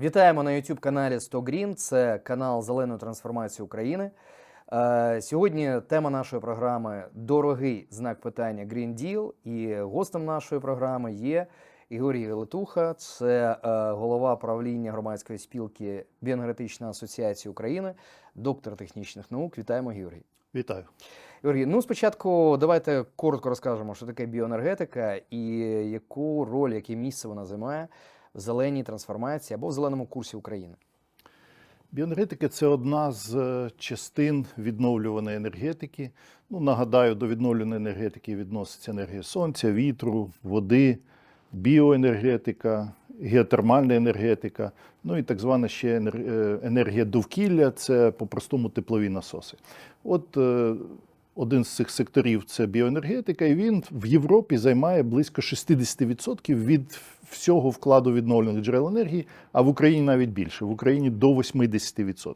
Вітаємо на youtube каналі 100 Green. Це канал Зеленої трансформації України. Е, Сьогодні тема нашої програми Дорогий знак питання Green Deal. І гостем нашої програми є Ігорій Гелетуха, це е, голова правління громадської спілки Біоенергетична асоціація України, доктор технічних наук. Вітаємо, Георгій. Вітаю. Георгій, ну спочатку давайте коротко розкажемо, що таке біоенергетика і яку роль, яке місце вона займає в зеленій трансформації або в зеленому курсі України. Біоенергетика це одна з е, частин відновлюваної енергетики. Ну, нагадаю, до відновлюваної енергетики відноситься енергія сонця, вітру, води, біоенергетика, геотермальна енергетика, ну і так звана ще е, енергія довкілля це по-простому теплові насоси. От е, один з цих секторів це біоенергетика, і він в Європі займає близько 60% від всього вкладу відновлених джерел енергії, а в Україні навіть більше. В Україні до 80%.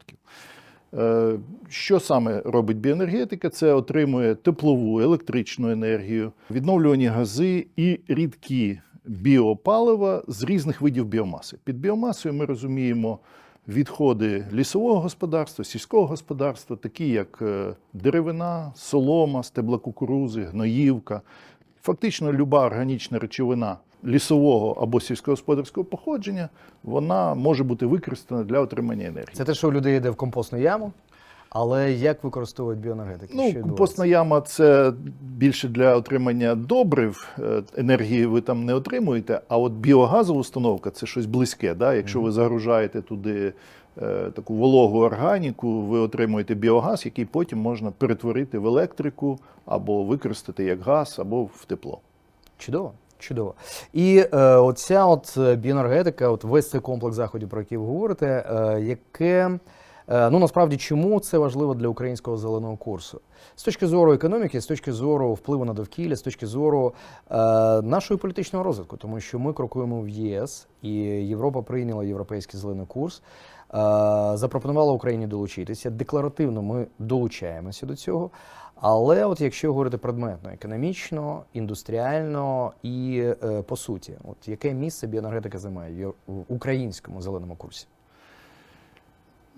Е, Що саме робить біоенергетика? Це отримує теплову, електричну енергію, відновлювані гази і рідкі біопалива з різних видів біомаси. Під біомасою ми розуміємо відходи лісового господарства, сільського господарства, такі як е, деревина, солома, стебла кукурузи, гноївка. Фактично, люба органічна речовина лісового або сільськогосподарського походження, вона може бути використана для отримання енергії. Це те, що у людей йде в компостну яму, але як використовують біоенергетики? Ну, відбувається? компостна яма це більше для отримання добрив. Е, Енергії ви там не отримуєте. А от біогазова установка це щось близьке. Да? Якщо ви загружаєте туди е, таку вологу органіку, ви отримуєте біогаз, який потім можна перетворити в електрику або використати як газ, або в тепло. Чудово. Чудово. І е, оця от е, біоенергетика, от весь цей комплекс заходів, про який ви говорите, е, яке е, ну насправді чому це важливо для українського зеленого курсу? З точки зору економіки, з точки зору впливу на довкілля, з точки зору е, нашого політичного розвитку, тому що ми крокуємо в ЄС, і Європа прийняла європейський зелений курс. е, Запропонувала Україні долучитися. Декларативно ми долучаємося до цього. Але от якщо говорити предметно, економічно, індустріально і е, по суті, от яке місце біоенергетика займає в українському зеленому курсі?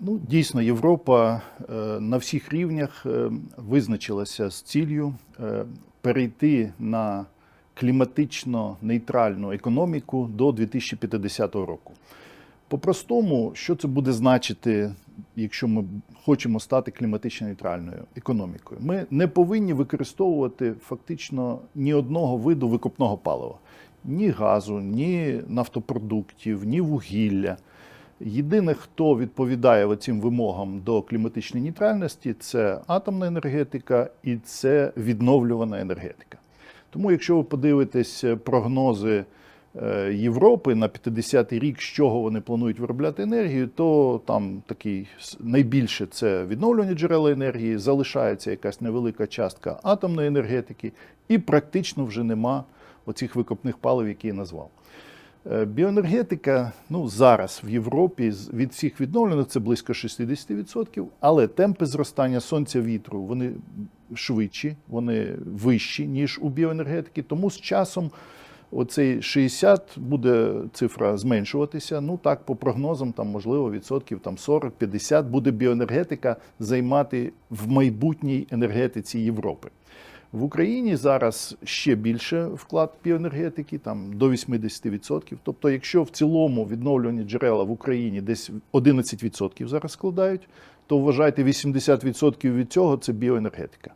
Ну, дійсно, Європа е, на всіх рівнях е, визначилася з ціллю е, перейти на кліматично нейтральну економіку до 2050 року. По-простому, що це буде значити, якщо ми хочемо стати кліматично нейтральною економікою? Ми не повинні використовувати фактично ні одного виду викопного палива: ні газу, ні нафтопродуктів, ні вугілля. Єдине, хто відповідає цим вимогам до кліматичної нейтральності, це атомна енергетика і це відновлювана енергетика. Тому, якщо ви подивитесь прогнози Європи на 50-й рік, з чого вони планують виробляти енергію, то там такий найбільше це відновлювані джерела енергії, залишається якась невелика частка атомної енергетики, і практично вже нема оцих викопних палив, які я назвав. Е, Біоенергетика ну, зараз в Європі від всіх відновлених це близько 60%, але темпи зростання сонця вітру вони швидші, вони вищі, ніж у біоенергетики. Тому з часом оцей 60 буде цифра зменшуватися. Ну так, по прогнозам, там, можливо, відсотків там 40-50 буде біоенергетика займати в майбутній енергетиці Європи. В Україні зараз ще більше вклад біоенергетики, там до 80%. Тобто, якщо в цілому відновлювані джерела в Україні десь 11% зараз складають, то вважайте 80% від цього це біоенергетика.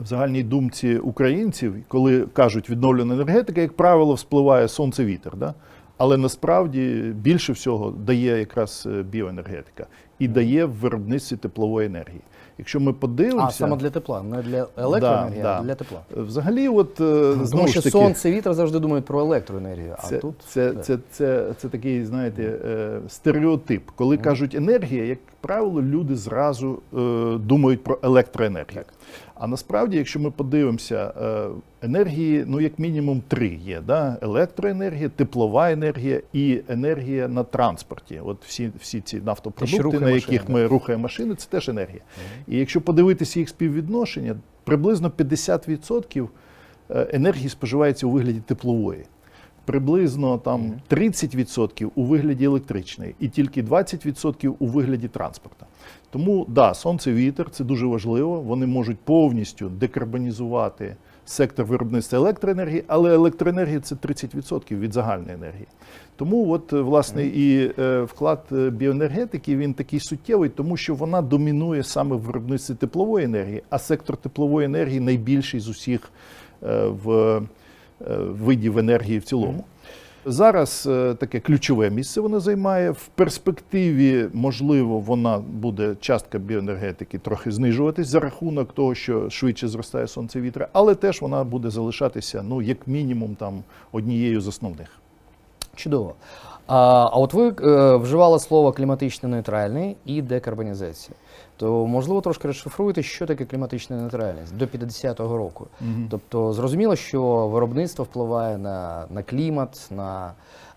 В загальній думці українців, коли кажуть відновлена енергетика, як правило, вспливає сонце-вітер. Да? Але насправді більше всього дає якраз е, біоенергетика і дає в виробництві теплової енергії. Якщо ми подивимося, А саме для тепла, не для електроенергії, Да, а да. для тепла. Взагалі, от е, Тому знову що таки, сонце, вітер завжди думають про електроенергію. А це, тут це, да. це, це, це такий, знаєте, е, стереотип. Коли кажуть енергія, як правило, люди зразу е, думають про електроенергію. А насправді, якщо ми подивимося, е, енергії, ну як мінімум три є: да? електроенергія, теплова енергія і енергія на транспорті. От всі, всі ці нафтопродукти, на яких да. ми рухаємо машини, це теж енергія. І якщо подивитися їх співвідношення, приблизно 50% е, енергії споживається у вигляді теплової. Приблизно там 30% у вигляді електричної і тільки 20% у вигляді транспорту. Тому да, сонце, вітер це дуже важливо. Вони можуть повністю декарбонізувати сектор виробництва електроенергії, але електроенергія це 30% від загальної енергії. Тому, от е, власне, і е, вклад е, біоенергетики він такий суттєвий, тому що вона домінує саме в виробництві теплової енергії, а сектор теплової енергії найбільший з усіх в видів енергії в цілому. Зараз е, таке ключове місце вона займає. В перспективі, можливо, вона буде частка біоенергетики трохи знижуватись за рахунок того, що швидше зростає сонце вітра, але теж вона буде залишатися, ну, як мінімум, там однією з основних. Чудово. А, а от ви е, вживали слово кліматично нейтральний і декарбонізація. То можливо трошки розшифруєте, що таке кліматична нейтральність до 50-го року. Тобто зрозуміло, що виробництво впливає на, на клімат, на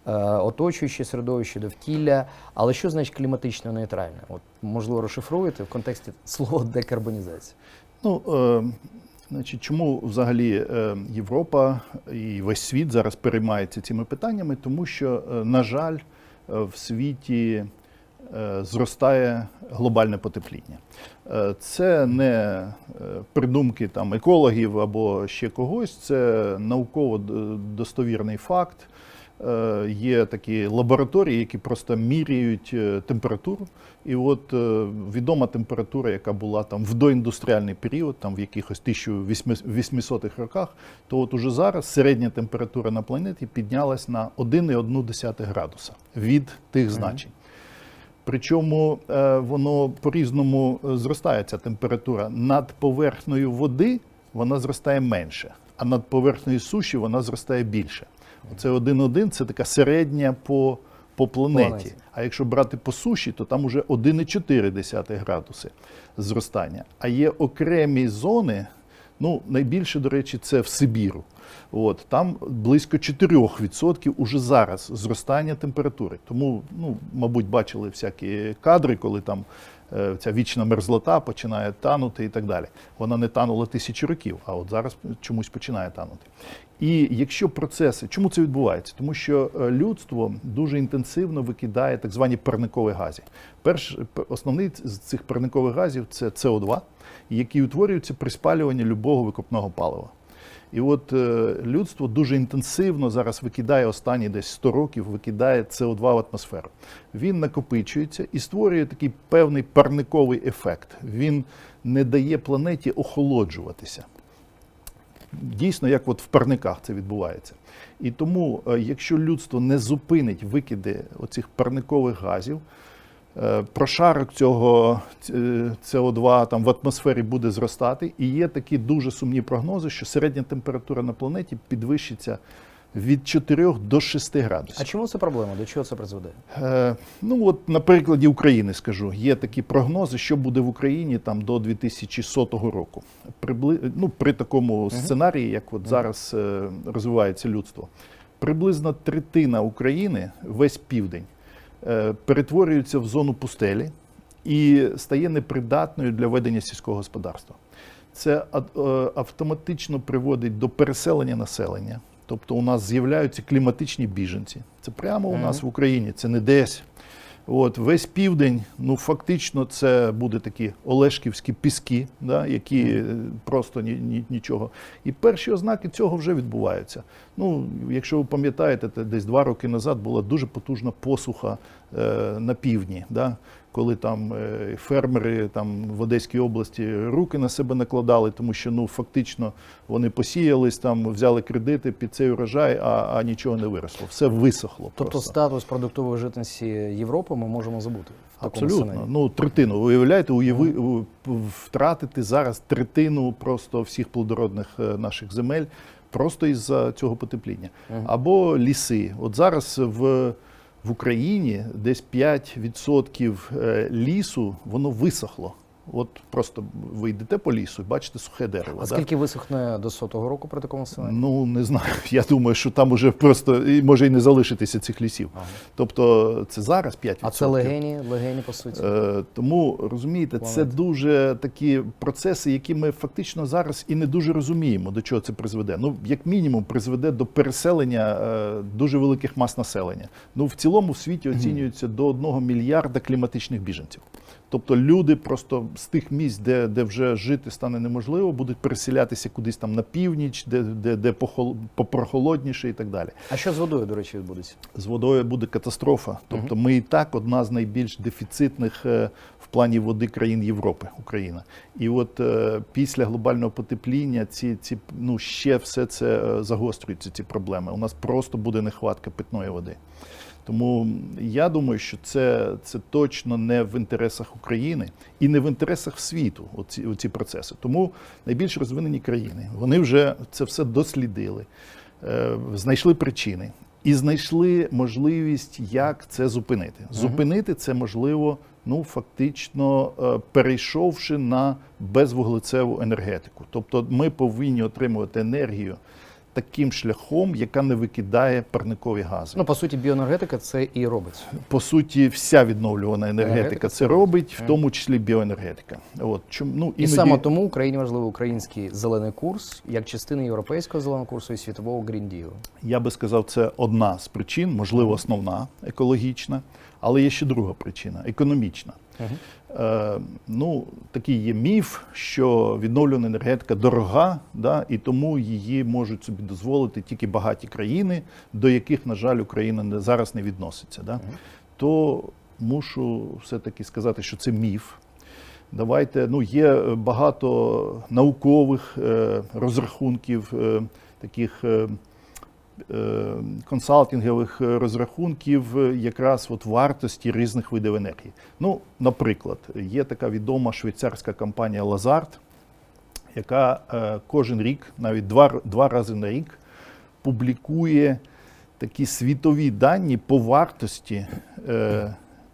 е, оточуюче середовище, довкілля. Але що значить кліматично нейтральне? От можливо розшифруєте в контексті слова декарбонізація. Ну, е, значить, чому взагалі е, Європа і весь світ зараз переймається цими питаннями? Тому що, е, на жаль, е, в світі зростає глобальне потепління. Е, Це не е, придумки там екологів або ще когось, це науково достовірний факт. Е, Є такі лабораторії, які просто міряють е, температуру. І от е, відома температура, яка була там в доіндустріальний період, там в якихось 1800-х роках, то от уже зараз середня температура на планеті піднялась на 1,1 градуса від тих значень. Причому е, воно по-різному е, зростає ця температура. Над поверхнею води вона зростає менше, а над поверхнею суші вона зростає більше. Оце 1,1 це така середня по, по планеті. Планеті. А якщо брати по суші, то там уже 1,4 градуси зростання. А є окремі зони, ну найбільше, до речі, це в Сибіру. От там близько 4% уже зараз зростання температури. Тому, ну, мабуть, бачили всякі кадри, коли там е, ця вічна мерзлота починає танути і так далі. Вона не танула тисячі років, а от зараз чомусь починає танути. І якщо процеси, чому це відбувається? Тому що е, людство дуже інтенсивно викидає так звані парникові гази. Перш основний з цих парникових газів це СО2, які утворюються при спалюванні любого викопного палива. І от е, людство дуже інтенсивно зараз викидає останні десь 100 років, викидає СО2 в атмосферу. Він накопичується і створює такий певний парниковий ефект. Він не дає планеті охолоджуватися. Дійсно, як от в парниках це відбувається. І тому, е, якщо людство не зупинить викиди оцих парникових газів, прошарок цього е, СО2 там в атмосфері буде зростати, і є такі дуже сумні прогнози, що середня температура на планеті підвищиться від 4 до 6 градусів. А чому це проблема? До чого це призведе? Е, ну от на прикладі України скажу, є такі прогнози, що буде в Україні там до 2100 року. Прибли... Ну, при такому сценарії, як от зараз е, розвивається людство, приблизно третина України, весь південь, е, перетворюється в зону пустелі і стає непридатною для ведення сільського господарства. Це е, автоматично приводить до переселення населення. Тобто у нас з'являються кліматичні біженці. Це прямо у нас в Україні, це не десь. От, весь південь, ну фактично, це буде такі Олешківські піски, да, які е, просто ні, ні, нічого. І перші ознаки цього вже відбуваються. Ну, якщо ви пам'ятаєте, десь два роки назад була дуже потужна посуха е, на півдні. Да, коли там е, фермери там в Одеській області руки на себе накладали, тому що ну фактично вони посіялись там, взяли кредити під цей урожай, а, а нічого не виросло. Все висохло. Тобто просто. статус продуктової житності Європи ми можемо забути. В такому Абсолютно. сценарії. Ну, третину. Ви уявляєте, уяви, втратити зараз третину просто всіх плодородних е, наших земель просто із-за цього потепління. Або ліси. От зараз в, в Україні десь 5% е, лісу воно висохло. От просто ви йдете по лісу і бачите сухе дерево. А да? скільки висохне до сотого року при такому сценарії? Ну не знаю. Я думаю, що там уже просто може і не залишитися цих лісів. Ага. Тобто це зараз 5%. А це легені, легені по суті. Е, Тому розумієте, це дуже такі процеси, які ми фактично зараз і не дуже розуміємо, до чого це призведе. Ну, як мінімум, призведе до переселення е, дуже великих мас населення. Ну, в цілому в світі оцінюється до 1 мільярда кліматичних біженців. Тобто люди просто з тих місць, де, де вже жити стане неможливо, будуть переселятися кудись там на північ, де, де, де похол- попрохолодніше і так далі А що з водою, до речі, відбудеться? з водою буде катастрофа. Тобто, ми і так одна з найбільш дефіцитних е, в плані води країн Європи, Україна. І от е, після глобального потепління ці, ці ну ще все це е, загострюється. Ці проблеми. У нас просто буде нехватка питної води. Тому я думаю, що це, це точно не в інтересах України і не в інтересах світу. Оці, оці процеси. Тому найбільш розвинені країни вони вже це все дослідили, е, знайшли причини і знайшли можливість, як це зупинити. Зупинити це можливо, ну фактично е, перейшовши на безвуглецеву енергетику. Тобто, ми повинні отримувати енергію таким шляхом, яка не викидає парникові гази. Ну, по суті, біоенергетика це і робить. По суті, вся відновлювана енергетика Енергетика це робить, в тому числі біоенергетика. От чому ну І саме тому Україні важливий український зелений курс як частина європейського зеленого курсу і світового Deal. Я би сказав, це одна з причин, можливо, основна екологічна, але є ще друга причина економічна. Е, ну, такий є міф, що відновлювана енергетика дорога, да, і тому її можуть собі дозволити тільки багаті країни, до яких, на жаль, Україна не, зараз не відноситься. Да. То мушу все-таки сказати, що це міф. Давайте, ну, є е, багато наукових е, розрахунків, е, таких е, е, консалтингових е, розрахунків е, якраз от вартості різних видів енергії. Ну, наприклад, є така відома швейцарська компанія Lazard, яка е, кожен рік, навіть два, два рази на рік, публікує такі світові дані по вартості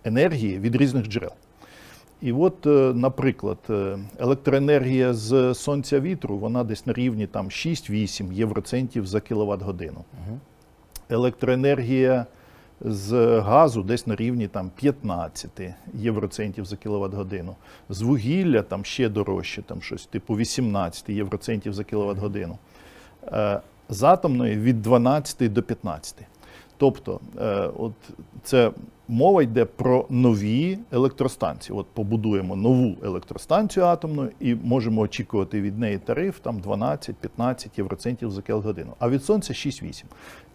енергії від різних джерел. І от, е, наприклад, е, електроенергія з сонця вітру, вона десь на рівні там 6-8 євроцентів за кіловат годину. Електроенергія з газу десь на рівні там 15 євроцентів за кіловат годину. З вугілля там ще дорожче, там щось типу 18 євроцентів за кіловат годину. Е, З атомної від 12 до 15. Тобто, е, от це мова йде про нові електростанції. От побудуємо нову електростанцію атомну і можемо очікувати від неї тариф там 12-15 євроцентів за кілогодину. А від сонця 6-8.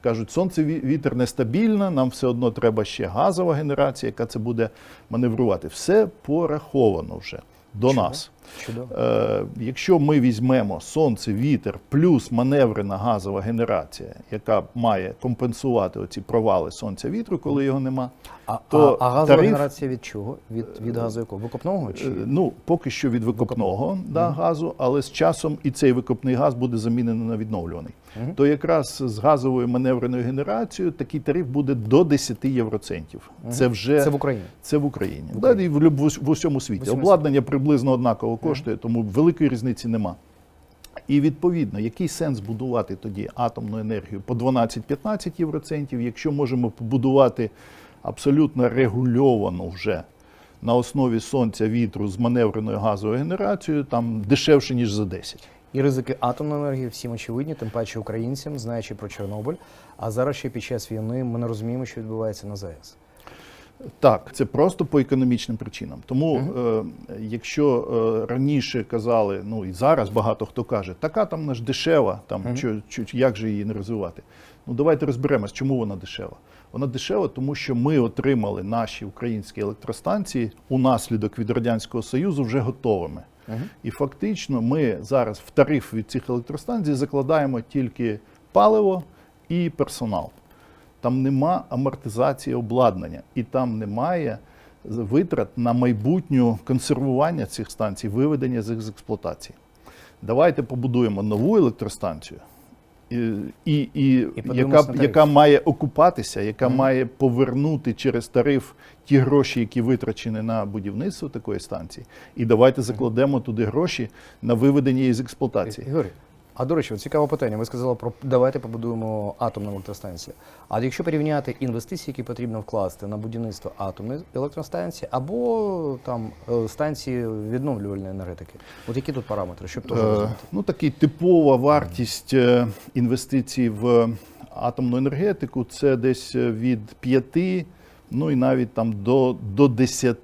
Кажуть, сонце вітер нестабільно, нам все одно треба ще газова генерація, яка це буде маневрувати. Все пораховано вже до Чудово. нас. Чудово. Е, якщо ми візьмемо сонце, вітер плюс маневрена газова генерація, яка має компенсувати оці провали сонця вітру, коли його нема, А, то а, а газова тариф- генерація від чого? Від, від газу якого? Викопного чи? Е, Ну, поки що від викопного да, газу, але з часом і цей викопний газ буде замінений на відновлюваний. То якраз з газовою маневреною генерацією такий тариф буде до 10 євроцентів. Це вже Це в Україні. Це в Україні. Да, і в, в, в усьому світі. усьому Обладнання приблизно однаково коштує, тому великої різниці нема. І відповідно, який сенс будувати тоді атомну енергію по 12-15 євроцентів, якщо можемо побудувати абсолютно регульовану вже на основі сонця, вітру з маневреною газовою генерацією, там дешевше, ніж за 10. І ризики атомної енергії всім очевидні, тим паче українцям, знаючи про Чорнобиль. А зараз ще під час війни ми не розуміємо, що відбувається на ЗАЕС. Так, це просто по економічним причинам. Тому, е, якщо е, раніше казали, ну і зараз багато хто каже, така там наш дешева, там чо, чо- як же її не розвивати? Ну давайте розберемось, чому вона дешева. Вона дешева, тому що ми отримали наші українські електростанції унаслідок від радянського союзу вже готовими. І фактично ми зараз в тариф від цих електростанцій закладаємо тільки паливо і персонал. Там нема амортизації обладнання, і там немає витрат на майбутнє консервування цих станцій, виведення з їх з експлуатації. Давайте побудуємо нову електростанцію, і, і, і подивимось яка, яка має окупатися, яка Мгм. має повернути через тариф ті гроші, які витрачені на будівництво такої станції. І давайте закладемо туди гроші на виведення її з експлуатації. Ігор, а до речі, цікаве питання. Ви сказали про давайте побудуємо атомну електростанцію. А якщо порівняти інвестиції, які потрібно вкласти на будівництво атомної електростанції або там е, станції відновлювальної енергетики, от які тут параметри, щоб теж Е, розуміти? Ну, такий типова вартість е, інвестицій в атомну енергетику це десь від 5, ну і навіть там до, до 10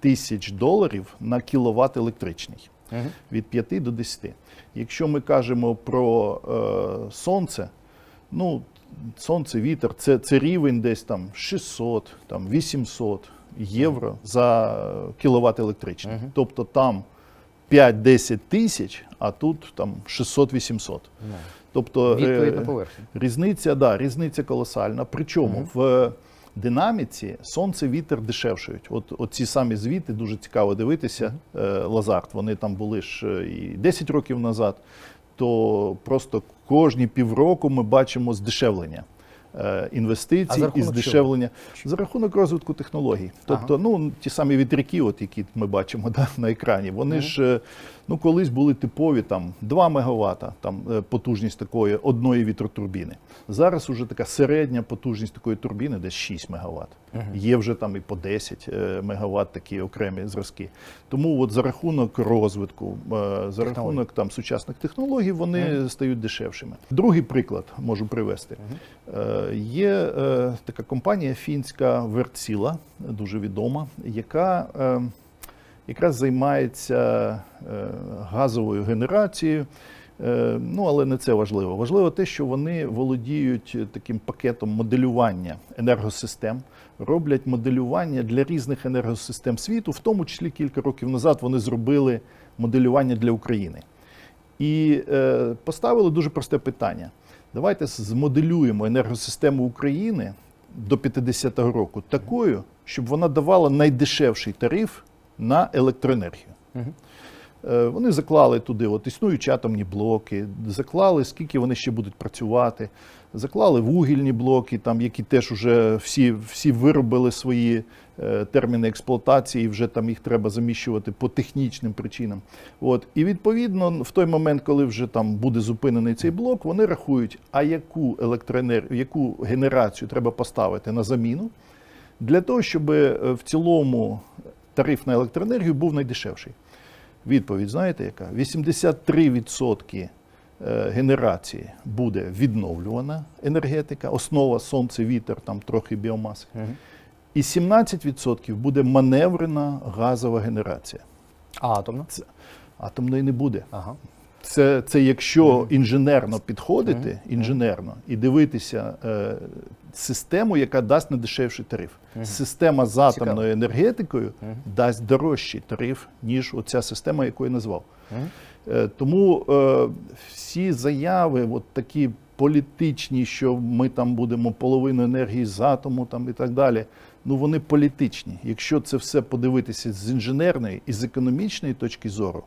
тисяч доларів на кіловат електричний. Мгм. Від 5 до 10. Якщо ми кажемо про е, сонце, ну, сонце, вітер, це, це рівень десь там 600, там 800 євро за кіловат електричний. Мгм. Тобто там 5-10 тисяч, а тут там 600-800. Ну, Тобто Відповідь е, на поверхню. Різниця, да, різниця колосальна. Причому Мгм. в динаміці сонце, вітер дешевшають. От, от ці самі звіти дуже цікаво дивитися. Е, Лазарт, вони там були ж е, і 10 років назад. То просто кожні півроку ми бачимо здешевлення е, інвестицій і здешевлення за рахунок розвитку технологій. Тобто, Ага. ну ті самі вітряки, от які ми бачимо да, на екрані, вони Мгм. ж ну колись були типові там 2 МВт, там е, потужність такої одної вітротурбіни. Зараз уже така середня потужність такої турбіни, десь 6 МВт. Мгм. Є вже там і по 10 е, МВт такі окремі зразки. Тому от за рахунок розвитку, е, за рахунок там сучасних технологій, вони Мгм. стають дешевшими. Другий приклад можу привести. Е, Є така компанія фінська Вертсіла, дуже відома, яка якраз займається е, газовою генерацією. Е, Ну, але не це важливо. Важливо те, що вони володіють таким пакетом моделювання енергосистем, роблять моделювання для різних енергосистем світу, в тому числі кілька років назад вони зробили моделювання для України. І е, поставили дуже просте питання. Давайте змоделюємо енергосистему України до 50-го року такою, щоб вона давала найдешевший тариф на електроенергію. Е, Вони заклали туди от існуючі атомні блоки, заклали, скільки вони ще будуть працювати, заклали вугільні блоки, там, які теж вже всі, всі виробили свої е, терміни експлуатації, і вже там їх треба заміщувати по технічним причинам. От. І відповідно, в той момент, коли вже там буде зупинений цей блок, вони рахують, а яку електроенергію, яку генерацію треба поставити на заміну для того, щоб е, в цілому тариф на електроенергію був найдешевший. Відповідь, знаєте, яка? 83% е, генерації буде відновлювана енергетика, основа сонце, вітер, там трохи біомаси. Мгм. І 17% буде маневрена газова генерація. А атомна? Атомної не буде. Ага. Це, це якщо інженерно підходити, інженерно, і дивитися е, систему, яка дасть недешевший тариф. Мгм. Система з атомною Цікаво. енергетикою Мгм. дасть дорожчий тариф, ніж оця система, яку я назвав. Е, Тому е, всі заяви, от такі політичні, що ми там будемо половину енергії з атому там, і так далі, ну вони політичні. Якщо це все подивитися з інженерної і з економічної точки зору,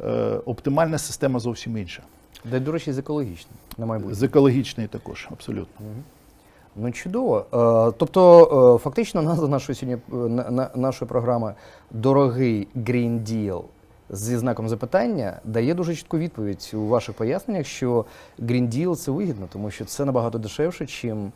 е, оптимальна система зовсім інша. Де, до речі, з екологічним на майбутнє. З екологічної також, абсолютно. Мгм. Ну, чудово. Е, тобто, е, фактично, назва нашої сьогодні е, на- на- нашої програми Дорогий Green Deal зі знаком запитання дає дуже чітку відповідь у ваших поясненнях, що Green Deal – це вигідно, тому що це набагато дешевше, чим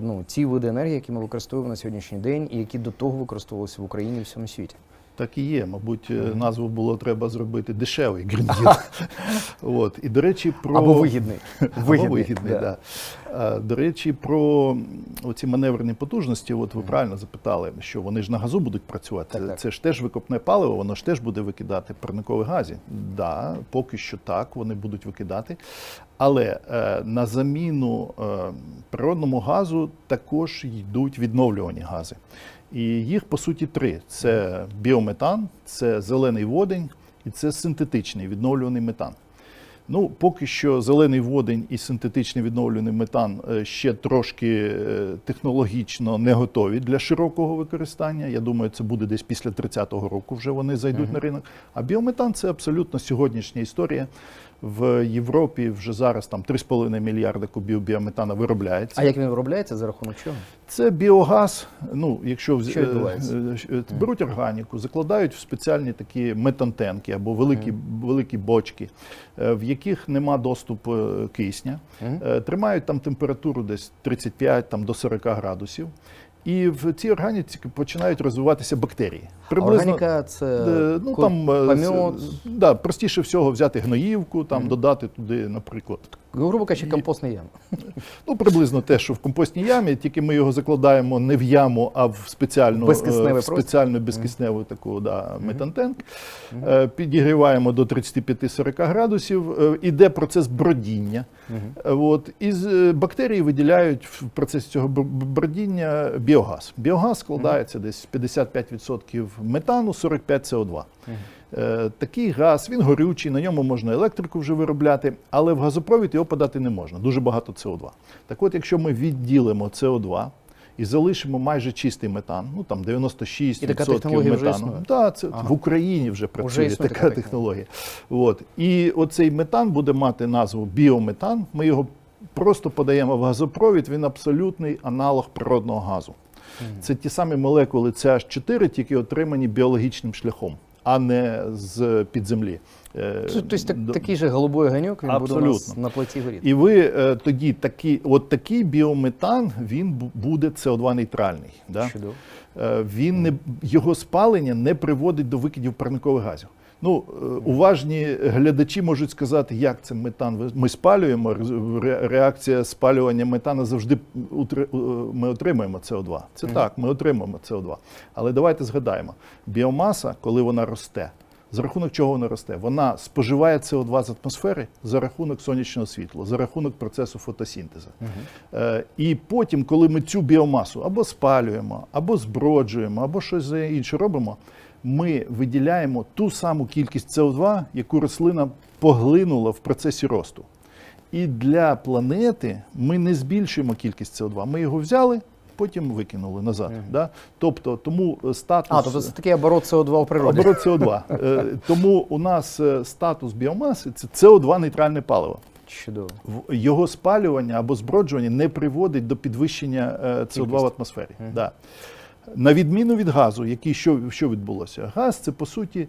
ну, ті види енергії, які ми використовуємо на сьогоднішній день, і які до того використовувалися в Україні і всьому світі. Так і є. Мабуть, е, назву було треба зробити дешевий грінділ. От. І, до речі, про Або вигідний. Або вигідний, да. да. До речі, про м, оці маневрені потужності, от ви правильно запитали, що вони ж на газу будуть працювати. Так, так. Це ж теж викопне паливо, воно ж теж буде викидати парникові гази. Да, поки що так, вони будуть викидати. Але е, на заміну е, природному газу також йдуть відновлювані гази. І їх по суті три: це біометан, це зелений водень і це синтетичний відновлюваний метан. Ну, поки що зелений водень і синтетичний відновлений метан е, ще трошки е, технологічно не готові для широкого використання. Я думаю, це буде десь після 30-го року вже вони зайдуть Мгм. на ринок. А біометан це абсолютно сьогоднішня історія. В Європі вже зараз там 3,5 мільярда кубів біометану виробляється. А як він виробляється за рахунок чого? Це біогаз. Ну, якщо Що відбувається? е, е, беруть органіку, закладають в спеціальні такі метантенки або великі, великі бочки, е, в яких нема доступу е, кисня. Е, тримають там температуру десь 35 там, до 40 градусів. І в цій органіці починають розвиватися бактерії. Приблизно, Органіка це Е, Ну там е, да, простіше всього взяти гноївку, там Мгм. додати туди, наприклад, грубо кажучи, компостний ям. Ну, приблизно те, що в компостній ямі, тільки ми його закладаємо не в яму, а в спеціальну, е, в простір? спеціальну безкисневу таку да, метантенк. Е, Підігріваємо до 35-40 градусів. Е, Іде процес бродіння. Е, От, і з- е, бактерії виділяють в процесі цього бр- бр- бродіння біогаз. Біогаз складається десь 55% метану, 45 СО2. Е, Такий газ, він горючий, на ньому можна електрику вже виробляти, але в газопровід його подати не можна. Дуже багато СО2. Так от, якщо ми відділимо СО2 і залишимо майже чистий метан, ну там 96% І така технологія метану. існує? Так, це Ага. в Україні вже працює існує така технологія. От. І оцей метан буде мати назву біометан. Ми його просто подаємо в газопровід, він абсолютний аналог природного газу. Це ті самі молекули CH4, тільки отримані біологічним шляхом, а не з під землі. Е, Тобто так, такий же голубой ганьок, він буде у нас на плиті горіти. І ви е, тоді такі, от такий біометан він буде СО2 нейтральний. Да? Чудово. Е, він не його спалення не приводить до викидів парникових газів. Ну, е, уважні глядачі можуть сказати, як це метан ми спалюємо. ре- Реакція спалювання метану завжди е, ми отримуємо СО2. Це так, ми отримуємо СО2. Але давайте згадаємо: біомаса, коли вона росте, за рахунок чого вона росте? Вона споживає СО2 з атмосфери за рахунок сонячного світла, за рахунок процесу фотосінтезу. Е, і потім, коли ми цю біомасу або спалюємо, або зброджуємо, або щось інше робимо, ми виділяємо ту саму кількість СО2, яку рослина поглинула в процесі росту. І для планети ми не збільшуємо кількість СО2. Ми його взяли, потім викинули назад. Да? Тобто, тому е, статус. А, тобто це такий оборот СО2 у природі. Оборот СО2. Е, Тому у нас е, статус біомаси це СО2 нейтральне паливо. Чудово. В- Його спалювання або зброджування не приводить до підвищення е, СО2 в атмосфері. Да. На відміну від газу, який що, що відбулося? Газ це по суті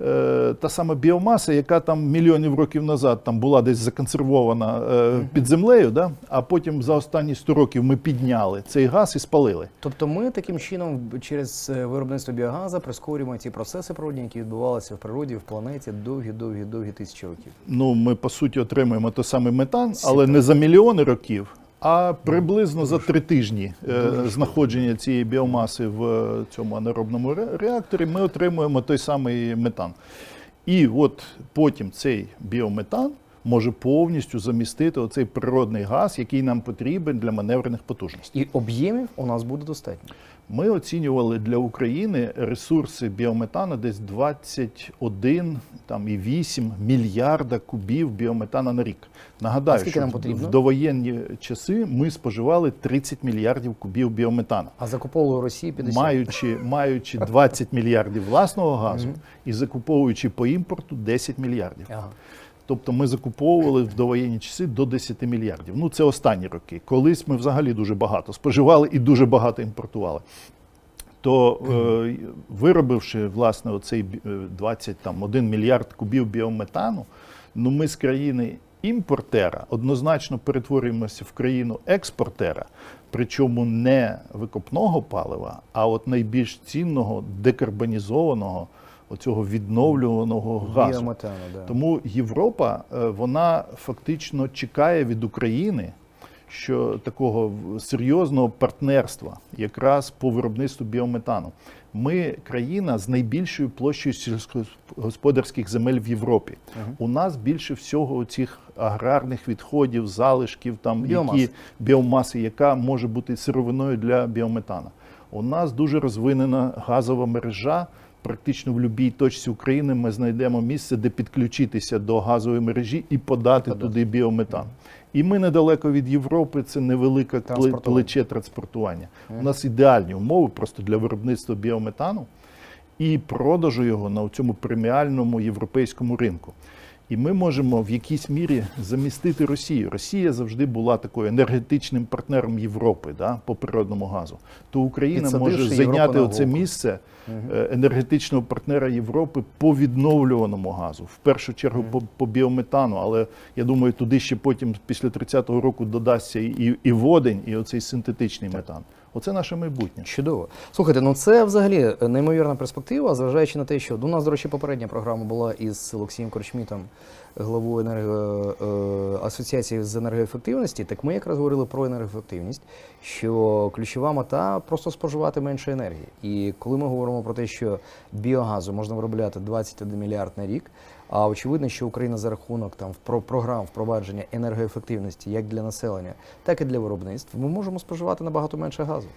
е, та сама біомаса, яка там мільйонів років назад там була десь законсервована е, під землею, да? а потім за останні 100 років ми підняли цей газ і спалили. Тобто ми таким чином через е, виробництво біогазу прискорюємо ті процеси природні, які відбувалися в природі, в планеті довгі-довгі-довгі тисячі років. Ну, ми по суті отримуємо той самий метан, але не за мільйони років, а приблизно за три тижні е, знаходження цієї біомаси в е, цьому анаеробному реакторі ми отримуємо той самий метан. І от потім цей біометан може повністю замістити оцей природний газ, який нам потрібен для маневрених потужностей. І об'ємів у нас буде достатньо. Ми оцінювали для України ресурси біометану десь 21 там, і 8 мільярда кубів біометана на рік. Нагадаю, що нам в- потрібно? в довоєнні часи ми споживали 30 мільярдів кубів біометану. А закуповували Росії 50. Маючи, маючи 20 мільярдів власного газу і закуповуючи по імпорту 10 мільярдів. Ага. Тобто ми закуповували в довоєнні часи до 10 мільярдів. Ну це останні роки. Колись ми взагалі дуже багато споживали і дуже багато імпортували. То е, виробивши власне оцей бі- е, 21 мільярд кубів біометану, ну ми з країни імпортера однозначно перетворюємося в країну експортера, причому не викопного палива, а от найбільш цінного декарбонізованого, оцього відновлюваного газу. Да. Тому Європа е, вона фактично чекає від України що такого серйозного партнерства якраз по виробництву біометану. Ми країна з найбільшою площею сільськогосподарських земель в Європі. У нас більше всього цих аграрних відходів, залишків, там Біомаси. які біомаси, яка може бути сировиною для біометану. У нас дуже розвинена газова мережа. Практично в будь-якій точці України ми знайдемо місце, де підключитися до газової мережі і подати подати. туди біометан. І ми недалеко від Європи, це невелике Транспортування. плече транспортування. У нас ідеальні умови просто для виробництва біометану і продажу його на цьому преміальному європейському ринку. І ми можемо в якійсь мірі замістити Росію. Росія завжди була такою енергетичним партнером Європи да, по природному газу. То Україна Підсадивши може зайняти оце місце е, енергетичного партнера Європи по відновлюваному газу, в першу чергу по, по біометану. Але я думаю, туди ще потім після 30-го року додасться і, і водень, і оцей синтетичний метан. Оце наше майбутнє. Чудово. Слухайте, ну це взагалі неймовірна перспектива, зважаючи на те, що ну, у нас, до речі, попередня програма була із Олексієм Корчмітом, главою енерго, е, асоціації з енергоефективності. Так ми якраз говорили про енергоефективність, що ключова мета просто споживати менше енергії. І коли ми говоримо про те, що біогазу можна виробляти 21 мільярд на рік. А очевидно, що Україна за рахунок там про програм впровадження енергоефективності як для населення, так і для виробництв, ми можемо споживати набагато менше газу.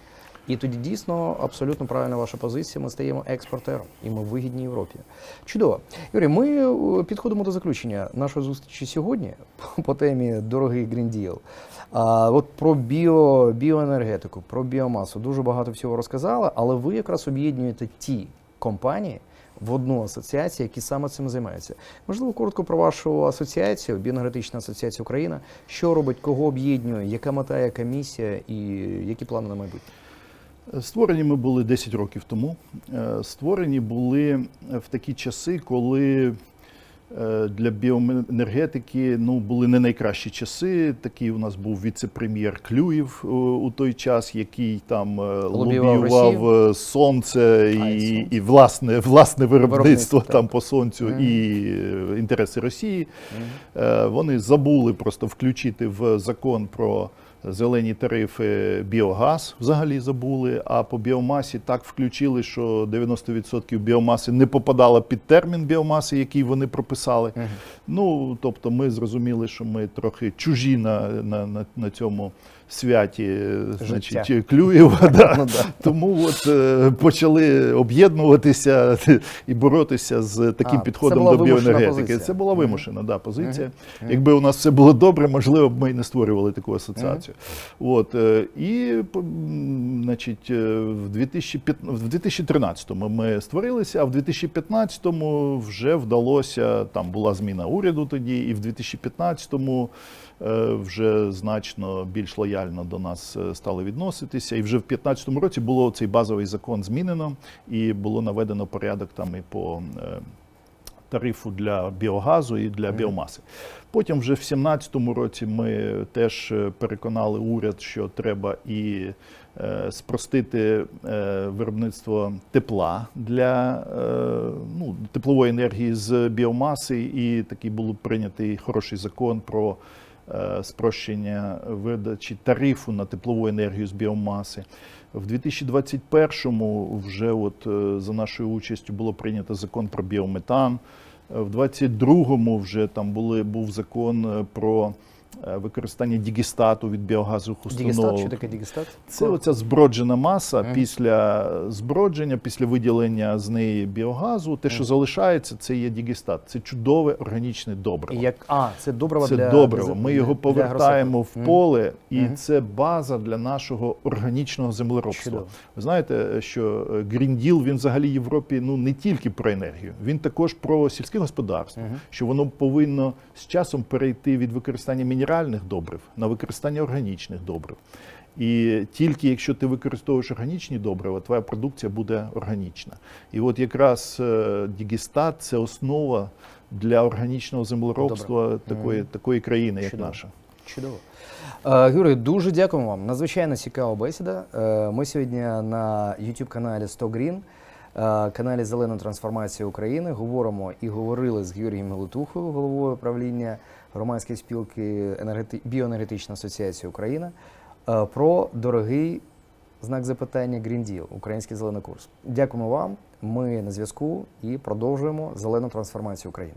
І тоді дійсно абсолютно правильна ваша позиція. Ми стаємо експортером, і ми вигідні Європі. Чудово, Юрій. Ми е, підходимо до заключення нашої зустрічі сьогодні по темі дорогий Deal. А от про біо, біоенергетику, про біомасу дуже багато всього розказали, але ви якраз об'єднуєте ті компанії в одну асоціацію, які саме цим займаються. Можливо, коротко про вашу асоціацію, Біоенергетична асоціація Україна. Що робить, кого об'єднує, яка мета, яка місія і які плани на майбутнє? Створені ми були 10 років тому. Е, Створені були в такі часи, коли для біоенергетики ну, були не найкращі часи. Такий у нас був віце-прем'єр Клюєв е, у той час, який там е, Лобіював лобіював е, сонце А, і і, власне, власне виробництво Виробництво, так. там по сонцю Мгм. і е, інтереси Росії. Е, Вони забули просто включити в закон про зелені тарифи біогаз, взагалі забули. А по біомасі так включили, що 90% біомаси не попадало під термін біомаси, який вони прописали. Ну тобто, ми зрозуміли, що ми трохи чужі на, на, на, на цьому святі, е, значить, Клюєва. Да. Ну, да. Тому от е, почали об'єднуватися і боротися з таким А, підходом до біоенергетики. позиція. Це була вимушена да, позиція. Мгм. Якби у нас все було добре, можливо б ми і не створювали таку асоціацію. От, е, і по- м, значить, е, в 2015 в 2013-му ми створилися, а в 2015-му вже вдалося, там була зміна уряду тоді, і в 2015-му е, вже значно більш лояльно до нас е, стали відноситися. І вже в 2015 році було цей базовий закон змінено і було наведено порядок там і по е, тарифу для біогазу і для біомаси. Потім, вже в 2017 році, ми теж е, переконали уряд, що треба і е, спростити е, виробництво тепла для ну, теплової енергії з біомаси, і такий був прийнятий хороший закон про спрощення видачі тарифу на теплову енергію з біомаси. В 2021-му вже от е, за нашою участю було прийнято закон про біометан. Е, В 2022-му вже там були, був закон е, про е, використання дігістату від біогазових установок. Дігестат, що таке дігестат? Це оця зброджена маса Мгм. після збродження, після виділення з неї біогазу. Те, що Мгм. залишається, це є дігістат. Це чудове органічне добриво. Як а, це добриво Це для добриво. Ми його повертаємо в поле, і Мгм. це база для нашого органічного землеробства. Чудово. Ви знаєте, що е, Green Deal, він взагалі Європі ну не тільки про енергію, він також про сільське господарство, Мгм. що воно повинно з часом перейти від використання мінеральних добрив на використання органічних добрив. І тільки якщо ти використовуєш органічні добрива, твоя продукція буде органічна. І от якраз е, дігістат це основа для органічного землеробства такої, такої країни, як Чудово. наша. Чудово. Е, Юрій, дуже дякуємо вам. Надзвичайно цікава бесіда. Е, Ми сьогодні на youtube каналі 100 Green, каналі Зелена трансформація України, говоримо і говорили з Георгієм Галитухою, головою правління громадської спілки «Енергети- Біоенергетична асоціація Україна, е, про дорогий знак запитання Green Deal, український зелений курс. Дякуємо вам. Ми на зв'язку і продовжуємо зелену трансформацію України.